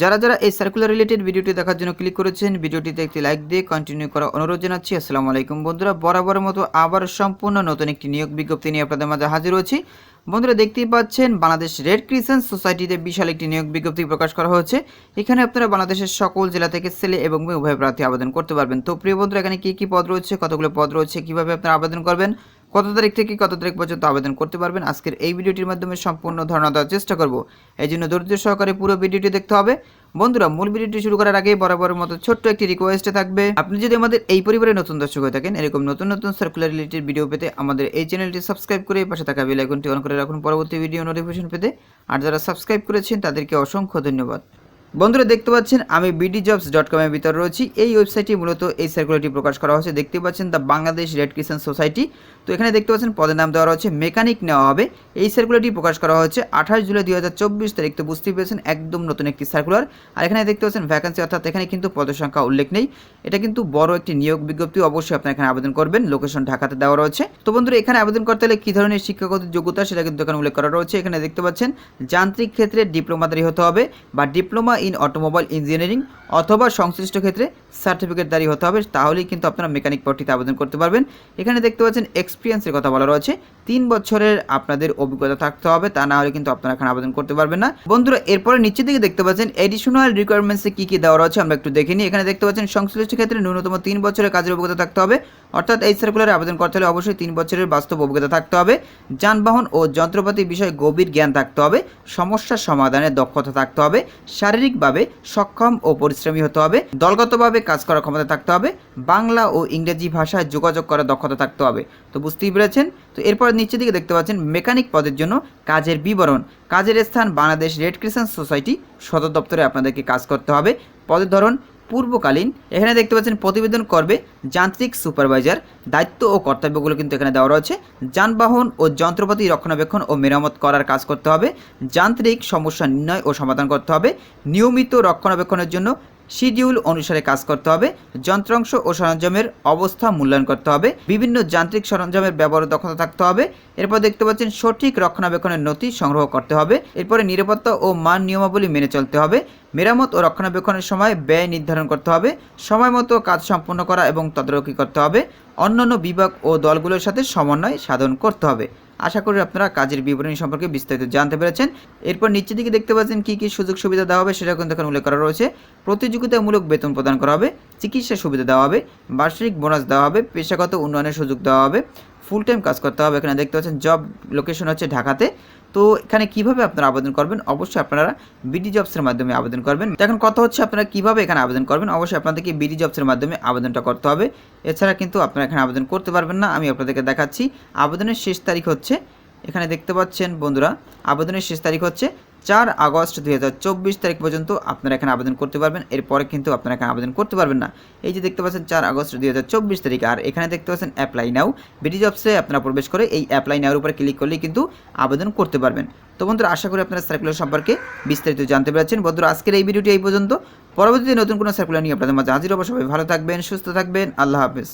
যারা যারা এই সার্কুলার রিলেটেড ভিডিওটি দেখার জন্য ক্লিক করেছেন ভিডিওটিতে একটি লাইক দিয়ে কন্টিনিউ করা অনুরোধ জানাচ্ছি। আসসালামু আলাইকুম বন্ধুরা, বরাবরের মতো আবার সম্পূর্ণ নতুন একটি নিয়োগ বিজ্ঞপ্তি নিয়ে আপনাদের মাঝে হাজির হয়েছি বন্ধুরা, দেখতেই পাচ্ছেন, বাংলাদেশ রেড ক্রিসেন্ট সোসাইটিতে বিশাল একটি নিয়োগ বিজ্ঞপ্তি প্রকাশ করা হয়েছে। এখানে আপনারা বাংলাদেশের সকল জেলা থেকে ছেলে এবং মেয়ে উভয় প্রার্থী আবেদন করতে পারবেন। তো প্রিয় বন্ধুরা, এখানে কী কী পদ রয়েছে, কতগুলো পদ রয়েছে, কীভাবে আপনারা আবেদন করবেন? কত তারিখ থেকে কত তারিখ পর্যন্ত আবেদন করতে পারবেন? আজকের এই ভিডিওটির মাধ্যমে সম্পূর্ণ ধারণা দেওয়ার চেষ্টা করব। এই জন্য ধৈর্য সহকারে পুরো ভিডিওটি দেখতে হবে। বন্ধুরা, মূল ভিডিওটি শুরু করার আগে বরাবরের মতো ছোট্ট একটি রিকোয়েস্টে থাকবে। আপনি যদি আমাদের এই পরিবারে নতুন দর্শক হয়ে থাকেন, এরকম নতুন নতুন সার্কুলার রিলেটেড ভিডিও পেতে আমাদের এই চ্যানেলটি সাবস্ক্রাইব করে পাশে থাকা বেল আইকনটি অন করে রাখুন। পরবর্তী ভিডিও নোটিফিকেশন পেতে। আর যারা সাবস্ক্রাইব করেছেন, তাদেরকে অসংখ্য ধন্যবাদ। বন্ধুরা দেখতে পাচ্ছেন, আমি বিডি জবস ডট কমের ভিতরে রয়েছি। এই ওয়েবসাইটটি মূলত এই সার্কুলারটি প্রকাশ করা হয়েছে। দেখতে পাচ্ছেন the Bangladesh red crescent society তো এখানে দেখতে পাচ্ছেন, পদের নাম দেওয়া রয়েছে মেকানিক নেওয়া হবে। এই সার্কুলারটি প্রকাশ করা হয়েছে আঠাশ জুলাই দুই হাজার চব্বিশ তারিখ। তো বুঝতেই পেরেছেন, একদম নতুন একটি সার্কুলার আর এখানে দেখতে পাচ্ছেন ভ্যাকেন্সি অর্থাৎ এখানে কিন্তু পদের সংখ্যা উল্লেখ নেই। এটা কিন্তু বড় একটি নিয়োগ বিজ্ঞপ্তি, অবশ্যই আপনার এখানে আবেদন করবেন। লোকেশন ঢাকাতে দেওয়া রয়েছে। তো বন্ধুরা, এখানে আবেদন করতে হলে কী ধরনের শিক্ষাগত যোগ্যতা, সেটা কিন্তু এখানে উল্লেখ করা রয়েছে। এখানে দেখতে পাচ্ছেন, যান্ত্রিক ক্ষেত্রে ডিপ্লোমাদারি হতে হবে বা ডিপ্লোমা ইন অটোমোবাইল ইঞ্জিনিয়ারিং অথবা সংশ্লিষ্ট ক্ষেত্রে সার্টিফিকেটদারি হতে হবে, তাহলেই কিন্তু আপনারা মেকানিক পদটিতে আবেদন করতে পারবেন। এখানে দেখতে পাচ্ছেন এক্সপিরিয়েন্সের কথা বলা রয়েছে। তিন বছরের আপনাদের অভিজ্ঞতা থাকতে হবে, তা না হলে কিন্তু আপনারা এখানে আবেদন করতে পারবেন না। বন্ধুরা, এরপরে নিচের দিকে দেখতে পাচ্ছেন এডিশনাল রিকোয়ারমেন্টসে কী কী দেওয়া রয়েছে আমরা একটু দেখে নিই। এখানে দেখতে পাচ্ছেন সংশ্লিষ্ট ক্ষেত্রে ন্যূনতম তিন বছরের কাজের অভিজ্ঞতা থাকতে হবে। অর্থাৎ এই সার্কুলারে আবেদন করতে হলে অবশ্যই তিন বছরের বাস্তব অভিজ্ঞতা থাকতে হবে। যানবাহন ও যন্ত্রপাতি বিষয়ে গভীর জ্ঞান থাকতে হবে। সমস্যা সমাধানের দক্ষতা থাকতে হবে। শারীরিকভাবে সক্ষম ও পরিশ্রমী হতে হবে, দলগতভাবে কাজ করার ক্ষমতা থাকতে হবে, বাংলা ও ইংরেজি ভাষায় যোগাযোগ করার দক্ষতা থাকতে হবে। তো বুঝতেই পেরেছেন? তো এরপর নিচের দিকে দেখতে পাচ্ছেন মেকানিক পদের জন্য কাজের বিবরণ। কাজের স্থান বাংলাদেশ রেড ক্রিসেন্ট সোসাইটি সদর দপ্তরে আপনাদেরকে কাজ করতে হবে। পদের ধরন পূর্বকালীন এখানে দেখতে পাচ্ছেন প্রতিবেদন করবে যান্ত্রিক সুপারভাইজার। দায়িত্ব ও কর্তব্যগুলো কিন্তু এখানে দেওয়া রয়েছে। যানবাহন ও যন্ত্রপাতি রক্ষণাবেক্ষণ ও মেরামত করার কাজ করতে হবে। যান্ত্রিক সমস্যা নির্ণয় ও সমাধান করতে হবে। নিয়মিত রক্ষণাবেক্ষণের জন্য শিডিউল অনুসারে কাজ করতে হবে, যন্ত্রাংশ ও সরঞ্জামের অবস্থা মূল্যায়ন করতে হবে, বিভিন্ন যান্ত্রিক সরঞ্জামের ব্যবহার দক্ষতা থাকতে হবে, এরপর দেখতে পাচ্ছেন সঠিক রক্ষণাবেক্ষণের নথি সংগ্রহ করতে হবে, এরপরে নিরাপত্তা ও মান নিয়মাবলী মেনে চলতে হবে, মেরামত ও রক্ষণাবেক্ষণের সময় ব্যয় নির্ধারণ করতে হবে, সময় মতো কাজ সম্পন্ন করা এবং তদারকি করতে হবে, অন্যান্য বিভাগ ও দলগুলোর সাথে সমন্বয় সাধন করতে হবে। আশা করি আপনারা কাজের বিবরণী সম্পর্কে বিস্তারিত জানতে পেরেছেন। এরপর নিচের দিকে দেখতে পাচ্ছেন কী কী সুযোগ সুবিধা দেওয়া হবে সেটা কিন্তু এখানে উল্লেখ করা রয়েছে। প্রতিযোগিতামূলক বেতন প্রদান করা হবে, চিকিৎসা সুবিধা দেওয়া হবে, বার্ষিক বোনাস দেওয়া হবে, পেশাগত উন্নয়নের সুযোগ দেওয়া হবে ফুল টাইম কাজ করতে হবে। এখানে দেখতে পাচ্ছেন জব লোকেশন হচ্ছে ঢাকাতে। তো এখানে কীভাবে আপনারা আবেদন করবেন? অবশ্যই আপনারা বিডি জবসের মাধ্যমে আবেদন করবেন। এখন কথা হচ্ছে আপনারা কীভাবে এখানে আবেদন করবেন? অবশ্যই আপনাদেরকে বিডি জবসের মাধ্যমে আবেদনটা করতে হবে। এছাড়া কিন্তু আপনারা এখানে আবেদন করতে পারবেন না। আমি আপনাদেরকে দেখাচ্ছি। আবেদনের শেষ তারিখ হচ্ছে, এখানে দেখতে পাচ্ছেন বন্ধুরা, আবেদনের শেষ তারিখ হচ্ছে চার আগস্ট দুই হাজার চব্বিশ তারিখ পর্যন্ত আপনারা এখানে আবেদন করতে পারবেন। এরপরে কিন্তু আপনারা এখানে আবেদন করতে পারবেন না। এই যে দেখতে পাচ্ছেন চার আগস্ট দুই হাজার চব্বিশ তারিখ, আর এখানে দেখতে পাচ্ছেন অ্যাপ্লাই নাও বিডি জবসে আপনারা প্রবেশ করে এই অ্যাপ্লাই নাওর উপরে ক্লিক করলেই কিন্তু আবেদন করতে পারবেন। তো বন্ধুরা, আশা করি আপনারা সার্কুলার সম্পর্কে বিস্তারিত জানতে পেরেছেন। বন্ধুরা, আজকের এই ভিডিওটি এই পর্যন্ত। পরবর্তীতে নতুন কোনো সার্কুলার নিয়ে আপনাদের মাঝে হাজির হব। সবাই ভালো থাকবেন, সুস্থ থাকবেন। আল্লাহ হাফেজ।